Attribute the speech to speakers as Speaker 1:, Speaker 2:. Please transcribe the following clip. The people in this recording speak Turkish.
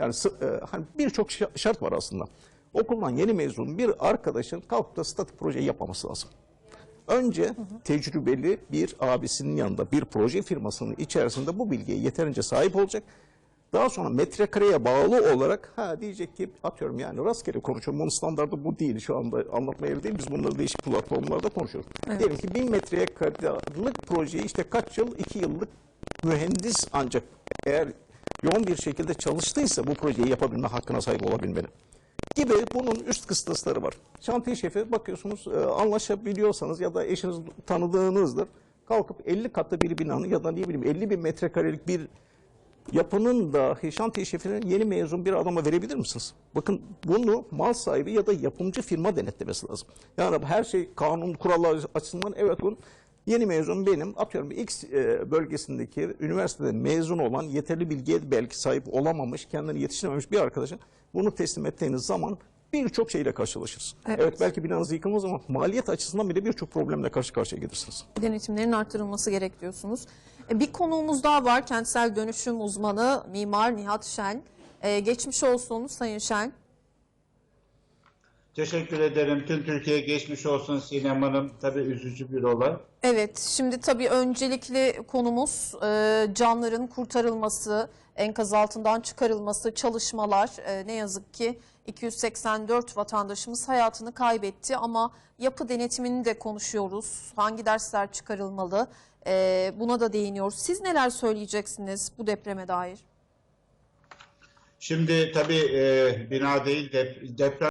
Speaker 1: Yani e, hani birçok şa- şart var aslında. Okuldan yeni mezun bir arkadaşın kalkıp da statik projeyi yapmaması lazım. Önce tecrübeli bir abisinin yanında bir proje firmasının içerisinde bu bilgiye yeterince sahip olacak. Daha sonra metrekareye bağlı olarak ha diyecek ki atıyorum yani rastgele konuşuyorum. Bunun standardı bu değil şu anda anlatmaya değil. Biz bunları değişik platformlarda konuşuyoruz. Diyelim ki bin metreye kadarlık projeyi işte kaç yıl? iki yıllık mühendis ancak eğer yoğun bir şekilde çalıştıysa bu projeyi yapabilme hakkına sahip olabilmeli gibi bunun üst kıstasları var. Şantiye şefi bakıyorsunuz e, anlaşabiliyorsanız ya da eşiniz tanıdığınızdır. Kalkıp 50 katlı bir binanın ya da ne bileyim 50 bin metrekarelik bir yapının dahi şantiye şefinin yeni mezun bir adama verebilir misiniz? Bakın bunu mal sahibi ya da yapımcı firma denetlemesi lazım. Yani her şey kanun kurallar açısından evet bunun yeni mezun benim atıyorum X e, bölgesindeki üniversitede mezun olan yeterli bilgiye belki sahip olamamış, kendini yetiştirememiş bir arkadaşa bunu teslim ettiğiniz zaman birçok şeyle karşılaşırsınız.
Speaker 2: Evet.
Speaker 1: Evet. belki binanız yıkılmaz ama maliyet açısından bile birçok problemle karşı karşıya gelirsiniz.
Speaker 2: Denetimlerin arttırılması gerek diyorsunuz. E, Bir konuğumuz daha var. Kentsel dönüşüm uzmanı mimar Nihat Şen. E, geçmiş olsun Sayın Şen.
Speaker 3: Teşekkür ederim. Tüm Türkiye geçmiş olsun Sinem Hanım. Tabii üzücü bir olay.
Speaker 2: Evet, şimdi tabii öncelikli konumuz e, canların kurtarılması, enkaz altından çıkarılması, çalışmalar. E, ne yazık ki 284 vatandaşımız hayatını kaybetti ama yapı denetimini de konuşuyoruz. Hangi dersler çıkarılmalı? E, buna da değiniyoruz. Siz neler söyleyeceksiniz bu depreme dair?
Speaker 3: Şimdi tabii e, bina değil dep- deprem